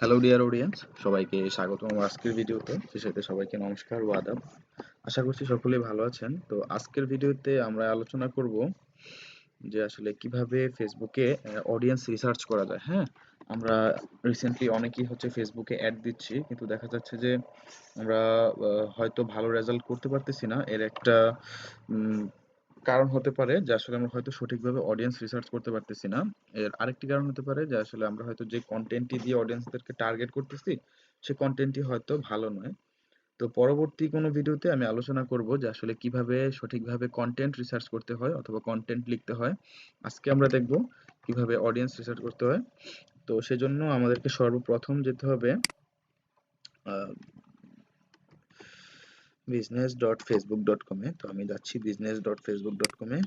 Hello dear audience সবাইকে স্বাগত আমার আজকের ভিডিওতে। সে সাথে সবাইকে নমস্কার ও আদাব। আশা করছি সকলেই ভালো আছেন। তো আজকের ভিডিওতে আমরা আলোচনা করব যে আসলে কীভাবে ফেসবুকে অডিয়েন্স রিসার্চ করা যায়। হ্যাঁ? আমরা রিসেন্টলি অনেকেই হচ্ছে ফেসবুকে অ্যাড দিচ্ছি, কিন্তু দেখা যাচ্ছে যে আমরা হয়তো ভালো রেজাল্ট করতে পারতেছি না। এর একটা কারণ হতে পারে যে আসলে আমরা হয়তো সঠিকভাবে অডিয়েন্স রিসার্চ করতে পারতেছি না। এর আরেকটি কারণ হতে পারে যে আসলে আমরা হয়তো যে কন্টেন্টটি দিয়ে অডিয়েন্সদেরকে টার্গেট করতেছি, সে কন্টেন্টটি হয়তো ভালো নয়। তো পরবর্তী কোনো ভিডিওতে আমি আলোচনা করব যে আসলে কীভাবে সঠিকভাবে কন্টেন্ট রিসার্চ করতে হয় অথবা কন্টেন্ট লিখতে হয়। আজকে আমরা দেখব কীভাবে অডিয়েন্স রিসার্চ করতে হয়। তো সেজন্য আমাদেরকে সর্বপ্রথম যেতে হবে বিজনেস ডট ফেসবুক ডট কমে তো আমি যাচ্ছি বিজনেস ডট ফেসবুক ডট কমে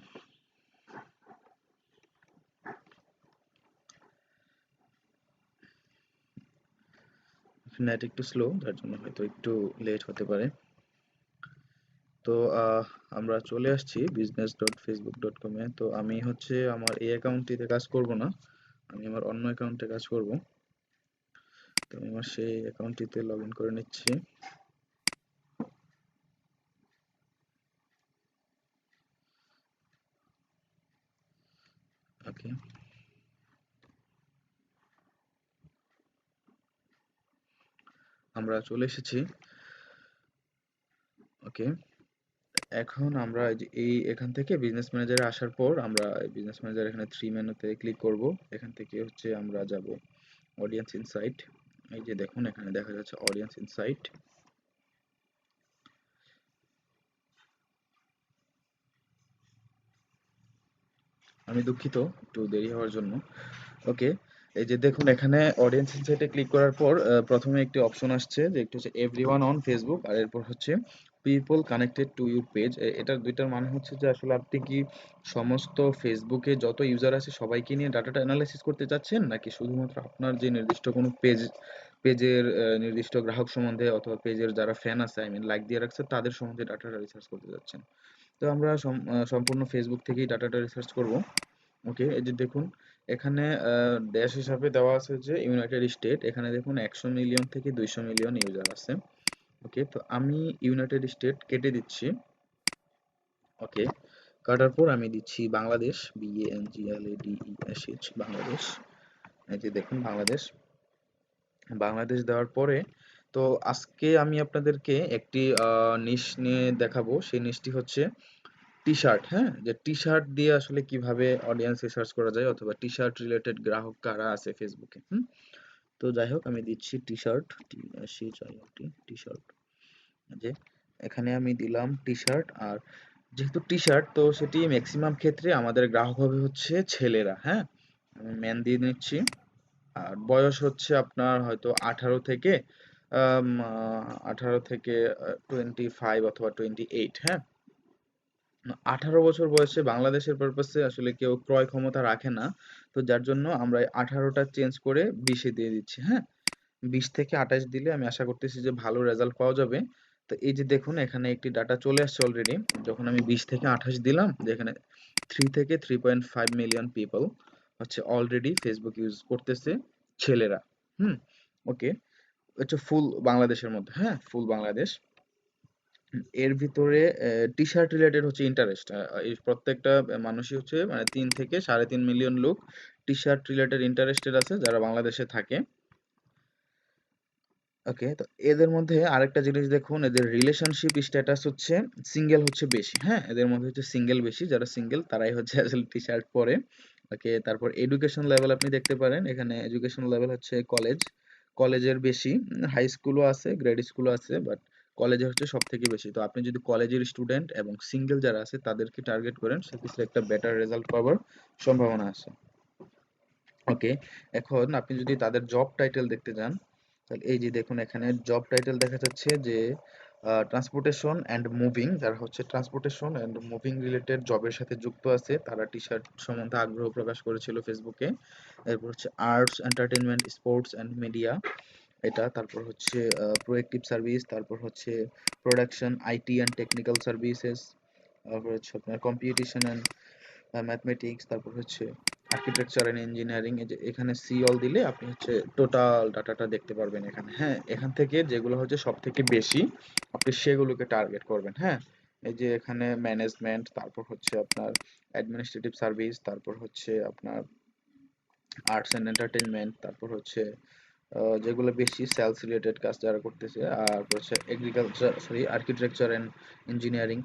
নেট একটু স্লো যার জন্য হয়তো একটু লেট হতে পারে। তো আমরা চলে আসছি বিজনেস ডট ফেসবুক ডট কমে তো আমি হচ্ছে আমার এই অ্যাকাউন্টটিতে কাজ করব না, আমি আমার অন্য অ্যাকাউন্টে কাজ করব। তো আমি আমার সেই অ্যাকাউন্টটিতে লগ ইন করে নিচ্ছি। ওকে আমরা চলে এসেছি। ওকে এখন আমরা এই এখান থেকে বিজনেস ম্যানেজারে আসার পর আমরা বিজনেস ম্যানেজার এখানে থ্রি মেনুতে ক্লিক করব। এখান থেকে হচ্ছে আমরা যাব অডিয়েন্স ইনসাইট এই যে দেখুন, এখানে দেখা যাচ্ছে অডিয়েন্স ইনসাইট আমি দুঃখিত, একটু দেরি হওয়ার জন্য। ওকে এই যে দেখুন, এখানে অডিয়েন্স ইনসাইটে ক্লিক করার পর প্রথমে একটি অপশন আসছে যে একটু হচ্ছে এভরিওয়ান অন ফেসবুক আর এরপর হচ্ছে people connected to your page এটার দুইটার মানে হচ্ছে যে আসলে আপনি কি সমস্ত ফেসবুকে যত ইউজার আছে সবাইকে নিয়ে ডাটাটা অ্যানালাইসিস করতে চাচ্ছেন? নাকি শুধুমাত্র আপনার যে নির্দিষ্ট কোনো পেজ পেজের নির্দিষ্ট গ্রাহক সম্বন্ধে অথবা পেজের যারা ফ্যান আছে আই মিন লাইক দিয়ে রাখছে, তাদের সম্বন্ধে ডাটাটা রিসার্চ করতে যাচ্ছেন তো আমরা সম্পূর্ণ ফেসবুক থেকেই ডাটাটা রিসার্চ করব। ওকে এই যে দেখুন, এখানে দেশ হিসাবে দেওয়া আছে যে ইউনাইটেড স্টেট এখানে দেখুন একশো মিলিয়ন থেকে দুইশো মিলিয়ন ইউজার আছে। ওকে তো আমি ইউনাইটেড স্টেট কেটে দিচ্ছি। ওকে কাটার পর আমি দিচ্ছি Bangladesh B N G L A D E S H Bangladesh. এই যে দেখুন, বাংলাদেশ। বাংলাদেশ দেওয়ার পরে, তো আজকে আমি আপনাদেরকে একটি নিশ নিয়ে দেখাবো। সেই নিশটি হচ্ছে টি শার্ট হ্যাঁ? যে টি শার্ট দিয়ে আসলে কীভাবে অডিয়েন্স রিসার্চ করা যায়, অথবা টি শার্ট রিলেটেড গ্রাহক কারা আছে ফেসবুকে হুম? তো যাই হোক, আমি দিচ্ছি টি শার্ট সি টি শার্ট যে, এখানে আমি দিলাম টি শার্ট আর যেহেতু টি শার্ট তো সেটি ম্যাক্সিমাম ক্ষেত্রে আমাদের গ্রাহক হবে হচ্ছে ছেলেরা হ্যাঁ? আমি ম্যান দিয়ে নিচ্ছি। আর বয়স হচ্ছে আপনার হয়তো আঠারো থেকে আঠারো থেকে টোয়েন্টি ফাইভ অথবা টোয়েন্টি এইট হ্যাঁ? আঠারো বছর বয়সে বাংলাদেশের পারপাসে আসলে কেউ ক্রয় ক্ষমতা রাখে না। তো যার জন্য আমরা আঠারোটা চেঞ্জ করে বিশে দিয়ে দিচ্ছি হ্যাঁ? বিশ থেকে আঠাশ দিলে আমি আশা করতেছি যে ভালো রেজাল্ট পাওয়া যাবে। তো এই যে দেখুন, এখানে একটি ডাটা চলে আসছে অলরেডি যখন আমি বিশ থেকে আঠাশ দিলাম যেখানে থ্রি থেকে three point five million people হচ্ছে অলরেডি ফেসবুক ইউজ করতেছে ছেলেরা, হুম? ওকে হচ্ছে ফুল বাংলাদেশের মধ্যে হ্যাঁ? ফুল বাংলাদেশ। এর ভিতরে টি শার্ট রিলেটেড হচ্ছে ইন্টারেস্ট এই প্রত্যেকটা মানুষই হচ্ছে মানে তিন থেকে সাড়ে তিন মিলিয়ন লোক টি শার্ট রিলেটেড ইন্টারেস্টেড আছে, যারা বাংলাদেশে থাকে। ওকে তো এদের মধ্যে আরেকটা জিনিস দেখুন, এদের রিলেশনশিপ স্ট্যাটাস হচ্ছে সিঙ্গেল হচ্ছে বেশি হ্যাঁ? এদের মধ্যে হচ্ছে সিঙ্গেল বেশি, যারা সিঙ্গেল তারাই হচ্ছে আসলে টি শার্ট পরে। ওকে তারপর এডুকেশন লেভেল আপনি দেখতে পারেন, এখানে এডুকেশন লেভেল হচ্ছে কলেজ কলেজের বেশি হাই স্কুলও আছে গ্রেড স্কুলও আছে বাট কলেজে হচ্ছে সব থেকে বেশি। তো আপনি যদি কলেজের স্টুডেন্ট এবং সিঙ্গেল যারা আছে, তাদেরকে টার্গেট করেন, সেক্ষেত্রে একটা বেটার রেজাল্ট পাওয়ার সম্ভাবনা আছে। ওকে এখন আপনি যদি তাদের জব টাইটেল দেখতে যান, তাহলে এই যে দেখুন এখানে জব টাইটেল দেখা যাচ্ছে যে ট্রান্সপোর্টেশন অ্যান্ড মুভিং যারা হচ্ছে ট্রান্সপোর্টেশন অ্যান্ড মুভিং রিলেটেড জবের সাথে যুক্ত আছে, তারা টি শার্ট সম্বন্ধে আগ্রহ প্রকাশ করেছিল ফেসবুকে এরপর হচ্ছে arts entertainment sports and media এটা, তারপর হচ্ছে প্রোয়েক্টিভ সার্ভিস তারপর হচ্ছে production IT and technical services তারপর হচ্ছে আপনার কম্পিটিশন অ্যান্ড ম্যাথমেটিক্স তারপর হচ্ছে আর্কিটেকচার এন্ড ইঞ্জিনিয়ারিং এই যে এখানে সি অল দিলে আপনি হচ্ছে টোটাল ডাটাটা দেখতে পারবেন এখানে। হ্যাঁ এখান থেকে যেগুলো হচ্ছে সব থেকে বেশি আপনি সেগুলোকে টার্গেট করবেন। হ্যাঁ এই যে এখানে ম্যানেজমেন্ট তারপর হচ্ছে আপনার অ্যাডমিনিস্ট্রেটিভ সার্ভিস তারপর হচ্ছে আপনার আর্টস অ্যান্ড এন্টারটেইনমেন্ট তারপর হচ্ছে যেগুলো বেশি সেলস রিলেটেড কাজ যারা করতেছে, আর হচ্ছে agriculture sorry architecture and engineering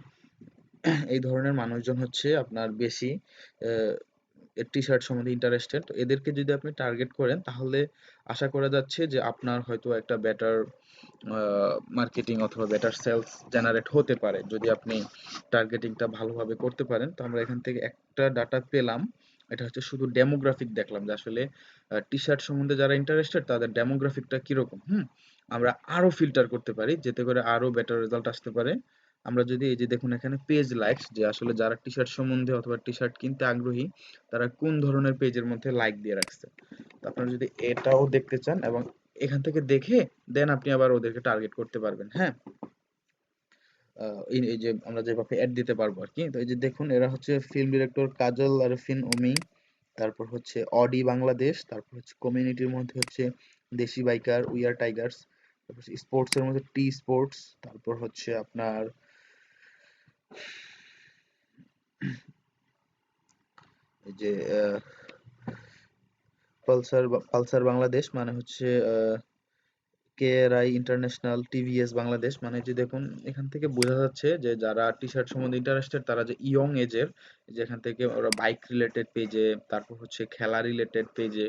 এই ধরনের মানুষজন হচ্ছে আপনার বেশি টি শার্ট সম্বন্ধে ইন্টারেস্টেড এদেরকে যদি আপনি টার্গেট করেন, তাহলে আশা করা যাচ্ছে যে আপনার হয়তো একটা বেটার মার্কেটিং অথবা বেটার সেলস জেনারেট হতে পারে। যদি আপনি টার্গেটিংটা ভালোভাবে করতে পারেন, তো আমরা এখান থেকে একটা ডাটা পেলাম। এটা হচ্ছে শুধু ডেমোগ্রাফিক দেখলাম যে আসলে টি শার্ট সম্বন্ধে যারা ইন্টারেস্টেড তাদের ডেমোগ্রাফিকটা কীরকম, হুম? আমরা আরও ফিল্টার করতে পারি যেতে করে আরও বেটার রেজাল্ট আসতে পারে। আমরা যদি এই যে দেখুন এখানে পেজ লাইকস যে আসলে যারা টি শার্ট সম্বন্ধে অথবা টি শার্ট কিনতে আগ্রহী, তারা কোন ধরনের পেজের মধ্যে লাইক দিয়ে রাখছে? আপনারা যদি এটাও দেখতে চান এবং এখান থেকে দেখে দেন আপনি আবার ওদেরকে টার্গেট করতে পারবেন হ্যাঁ? এই যে আমরা যেভাবে অ্যাড দিতে পারব আর কি। তো এই যে দেখুন এরা হচ্ছে ফিল্ম ডিরেক্টর কাজল আর আরফিন ওমি তারপর হচ্ছে অডি বাংলাদেশ তারপর হচ্ছে কমিউনিটির মধ্যে হচ্ছে Deshi biker we are tigers তারপর স্পোর্টস এর মধ্যে টি স্পোর্টস তারপর হচ্ছে আপনার এই যে আহ, পালসার পালসার বাংলাদেশ মানে হচ্ছে কেআরআই ইন্টারন্যাশনাল টিভিএস বাংলাদেশ মানে যে দেখুন, এখান থেকে বোঝা যাচ্ছে যে যারা টি শার্ট সম্বন্ধে ইন্টারেস্টেড তারা যে ইয়ং এজের যেখান থেকে ওরা বাইক রিলেটেড পেজে তারপর হচ্ছে খেলা রিলেটেড পেজে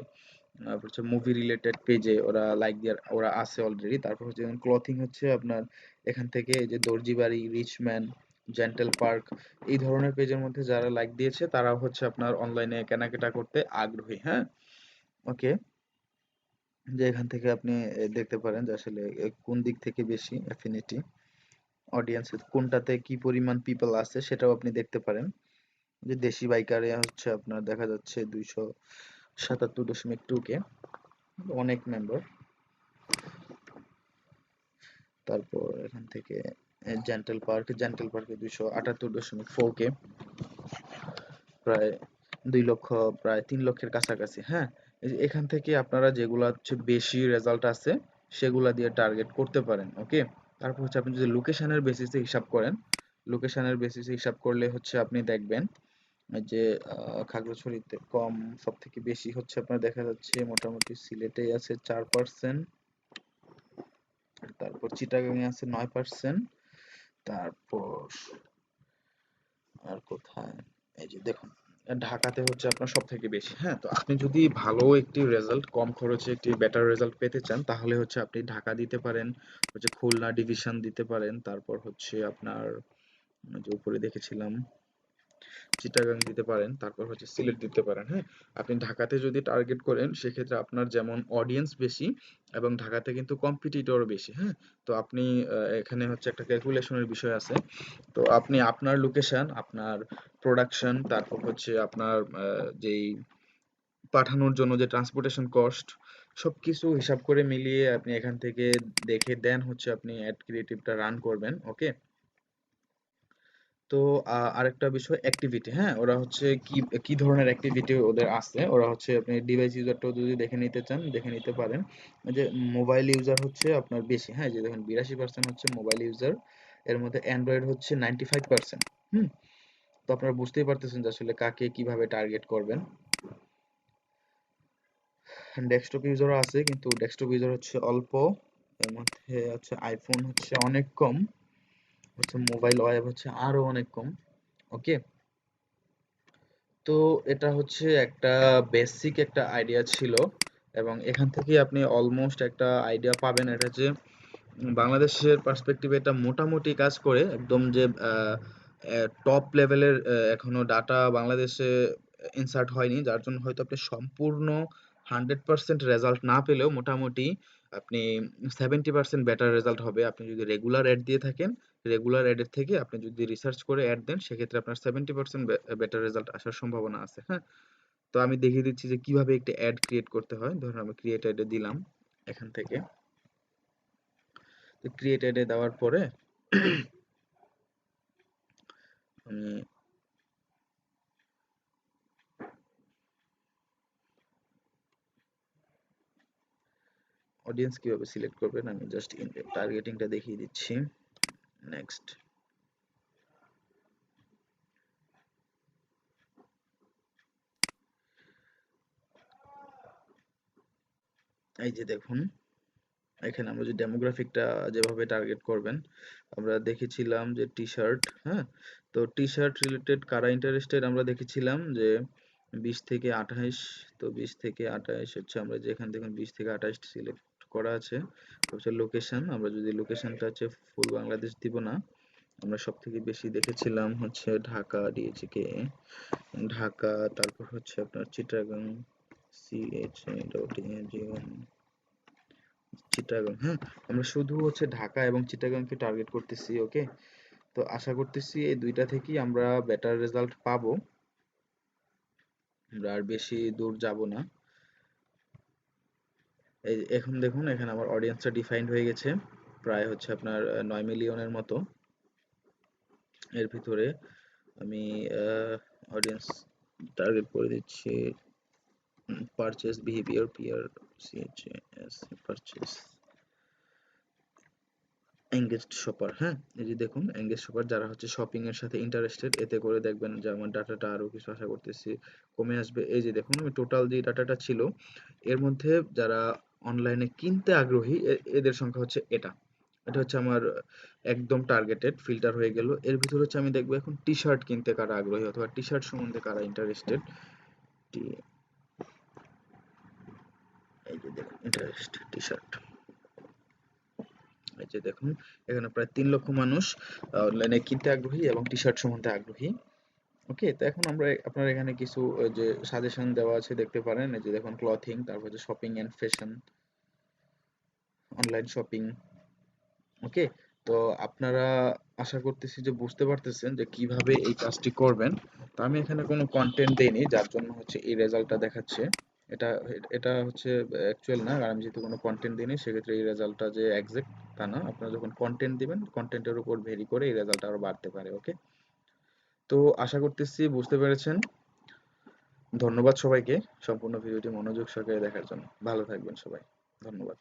তারপর হচ্ছে মুভি রিলেটেড পেজে ওরা লাইক দিয়ে ওরা আছে অলরেডি তারপর হচ্ছে ক্লথিং হচ্ছে আপনার, এখান থেকে এই যে দর্জিবাড়ি রিচম্যান জেন্টেল পার্ক এই ধরনের পেজের মধ্যে যারা লাইক দিয়েছে তারা হচ্ছে আপনার অনলাইনে কেনাকাটা করতে আগ্রহী হ্যাঁ? ওকে যে এখান থেকে আপনি দেখতে পারেন যে আসলে কোন দিক থেকে বেশি অ্যাফিনিটি অডিয়েন্স কোনটাতে কি পরিমাণ পিপল আছে সেটাও আপনি দেখতে পারেন। যে দেশি বাইকারে হচ্ছে আপনার দেখা যাচ্ছে দুইশো সাতাত্তর দশমিক টু কে, অনেক মেম্বার তারপর এখান থেকে জেন্টেল পার্ক জেন্টেল পার্কে দুইশো আটাত্তর দশমিক ফোর কে, প্রায় দুই লক্ষ, প্রায় তিন লক্ষের কাছাকাছি হ্যাঁ? এখান থেকে আপনারা যেগুলো হচ্ছে বেশি রেজাল্ট আছে, সেগুলা দিয়ে টার্গেট করতে পারেন ওকে তারপর হচ্ছে আপনি যদি লোকেশনের বেসিসে হিসাব করেন লোকেশনের বেসিসে হিসাব করলে হচ্ছে আপনি দেখবেন যে খাগড়াছড়িতে কম সব থেকে বেশি হচ্ছে আপনার দেখা যাচ্ছে মোটামুটি সিলেটে আছে চার পার্সেন্ট তারপর চিটাগাংয়ে আছে নয় পার্সেন্ট তারপর আর কোথায়? এই যে দেখুন ঢাকাতে হচ্ছে আপনার সব থেকে বেশি হ্যাঁ? তো আপনি যদি ভালো একটি রেজাল্ট কম খরচে একটি বেটার রেজাল্ট পেতে চান, তাহলে হচ্ছে আপনি ঢাকা দিতে পারেন, হচ্ছে খুলনা ডিভিশন দিতে পারেন, তারপর হচ্ছে আপনার, যে উপরে দেখেছিলাম চিটাগাং দিতে পারেন, তারপর হচ্ছে সিলেট দিতে পারেন হ্যাঁ? আপনি ঢাকাতে যদি টার্গেট করেন, সেক্ষেত্রে আপনার যেমন অডিয়েন্স বেশি এবং ঢাকাতে কিন্তু কম্পিটিটরও বেশি হ্যাঁ? তো আপনি এখানে হচ্ছে একটা ক্যালকুলেশনের বিষয় আছে। তো আপনি আপনার লোকেশন আপনার প্রোডাকশন তারপর হচ্ছে আপনার যেই পাঠানোর জন্য যে ট্রান্সপোর্টেশন কস্ট সবকিছু হিসাব করে মিলিয়ে আপনি এখান থেকে দেখে দেন হচ্ছে আপনি অ্যাড ক্রিয়েটিভটা রান করবেন ওকে তো আরেকটা বিষয় অ্যাক্টিভিটি হ্যাঁ? ওরা হচ্ছে কি কি ধরনের অ্যাক্টিভিটি ওদের আছে? ওরা হচ্ছে আপনি ডিভাইস ইউজারটাও যদি দেখে নিতে চান, দেখে নিতে পারেন। যে মোবাইল ইউজার হচ্ছে আপনার বেশি হ্যাঁ? যে দেখুন বিরাশি পার্সেন্ট হচ্ছে মোবাইল ইউজার এর মধ্যে অ্যান্ড্রয়েড হচ্ছে নাইনটি ফাইভ পার্সেন্ট হুম? তো আপনারা বুঝতেই পারতেছেন যে আসলে কাকে কীভাবে টার্গেট করবেন। ডেস্কটপ ইউজারও আছে, কিন্তু ডেস্কটপ ইউজার হচ্ছে অল্প, এর মধ্যে হচ্ছে আইফোন হচ্ছে অনেক কম। হচ্ছে মোবাইল ওয়েব হচ্ছে আরও অনেক কম ওকে তো এটা হচ্ছে একটা বেসিক একটা আইডিয়া ছিল এবং এখান থেকে আপনি অলমোস্ট একটা আইডিয়া পাবেন এটা যে বাংলাদেশের পার্সপেক্টিভে এটা মোটামুটি কাজ করে একদম যে টপ লেভেলের এখনও ডাটা বাংলাদেশে ইনসার্ট হয়নি, যার জন্য হয়তো আপনি সম্পূর্ণ হান্ড্রেড পার্সেন্ট রেজাল্ট না পেলেও মোটামুটি আপনি সেভেন্টি পার্সেন্ট বেটার রেজাল্ট হবে। আপনি যদি রেগুলার অ্যাড দিয়ে থাকেন, রেগুলার অ্যাডের থেকে আপনি যদি রিসার্চ করে অ্যাড দেন, সেক্ষেত্রে আপনার সেভেন্টি পার্সেন্ট বেটার রেজাল্ট আসার সম্ভাবনা আছে হ্যাঁ? তো আমি দেখিয়ে দিচ্ছি যে কীভাবে একটা অ্যাড ক্রিয়েট করতে হয়। ধরুন আমি ক্রিয়েট অ্যাডে দিলাম এখান থেকে। তো ক্রিয়েট অ্যাডে দেওয়ার পরে আমি অডিয়েন্স কীভাবে সিলেক্ট করবেন, আমি জাস্ট টার্গেটিংটা দেখিয়ে দিচ্ছি। নেক্সট এই যে দেখুন, এখানে আমরা যে ডেমোগ্রাফিকটা যেভাবে টার্গেট করবেন, আমরা দেখেছিলাম যে টি শার্ট হ্যাঁ? তো টি শার্ট রিলেটেড কারা ইন্টারেস্টেড আমরা দেখেছিলাম যে বিশ থেকে আঠাইশ, তো বিশ থেকে আঠাইশ হচ্ছে আমরা যেখান থেকে বিশ থেকে আঠাইশ সিলেক্ট করা আছে। হচ্ছে লোকেশন আমরা যদি লোকেশনটা হচ্ছে ফুল বাংলাদেশ দিব না, আমরা সব থেকে বেশি দেখেছিলাম হচ্ছে ঢাকা দিয়েছি কে ঢাকা, তারপর হচ্ছে আপনার চিটাগাং সি চিটাগাং হ্যাঁ? আমরা শুধু হচ্ছে ঢাকা এবং চিটাগাংকে টার্গেট করতেছি ওকে তো আশা করতেছি এই দুইটা থেকেই আমরা বেটার রেজাল্ট পাবো। আমরা আর বেশি দূর যাব না। এই এখন দেখুন, এখানে আমার অডিয়েন্সটা ডিফাইন্ড হয়ে গেছে। প্রায় হচ্ছে আপনার নয় মিলিয়নের মতো। এর ভিতরে আমি অডিয়েন্স টার্গেট করে দিচ্ছি পারচেস বিহেভিয়ার পিয়ার সিএইচএস পারচেস এঙ্গেজড শপার হ্যাঁ? এই যে দেখুন এঙ্গেজ শপার যারা হচ্ছে শপিং এর সাথে ইন্টারেস্টেড এতে করে দেখবেন যে আমার ডাটাটা আরও কিছু আশা করতেছি কমে আসবে। এই যে দেখুন, আমি টোটাল যে ডাটাটা ছিল, এর মধ্যে যারা অনলাইনে কিনতে আগ্রহী এদের সংখ্যা হচ্ছে এটা। এটা হচ্ছে আমার একদম টার্গেটেড ফিল্টার হয়ে গেল। এর ভিতরে হচ্ছে আমি দেখব এখন টি শার্ট কিনতে কারা আগ্রহী অথবা টি শার্ট সম্বন্ধে কারা ইন্টারেস্টেড এই যে দেখুন টি শার্ট এই যে দেখুন, এখানে প্রায় তিন লক্ষ মানুষ অনলাইনে কিনতে আগ্রহী এবং টি শার্ট সম্বন্ধে আগ্রহী। ওকে তো এখন আমরা আপনার এখানে কিছু যে সাজেশন দেওয়া আছে, দেখতে পারেন। এই যে দেখুন ক্লথিং তারপর shopping and fashion online shopping okay তো আপনারা আশা করতেছি যে বুঝতে পারতেছেন যে কীভাবে এই কাজটি করবেন। তো আমি এখানে কোনো কন্টেন্ট দেইনি, যার জন্য হচ্ছে এই রেজাল্টটা দেখাচ্ছে। এটা এটা হচ্ছে অ্যাকচুয়াল না, আর আমি যেহেতু কোনো কন্টেন্ট দিইনি, সেক্ষেত্রে এই রেজাল্টটা যে একজ্যাক্ট তা না। আপনারা যখন কন্টেন্ট দিবেন কন্টেন্টের উপর ভেরি করে এই রেজাল্ট আরও বাড়তে পারে ওকে তো আশা করতেছি বুঝতে পেরেছেন। ধন্যবাদ সবাইকে। সম্পূর্ণ ভিডিওটি মনোযোগ সহকারে দেখার জন্য। ভালো থাকবেন সবাই। ধন্যবাদ।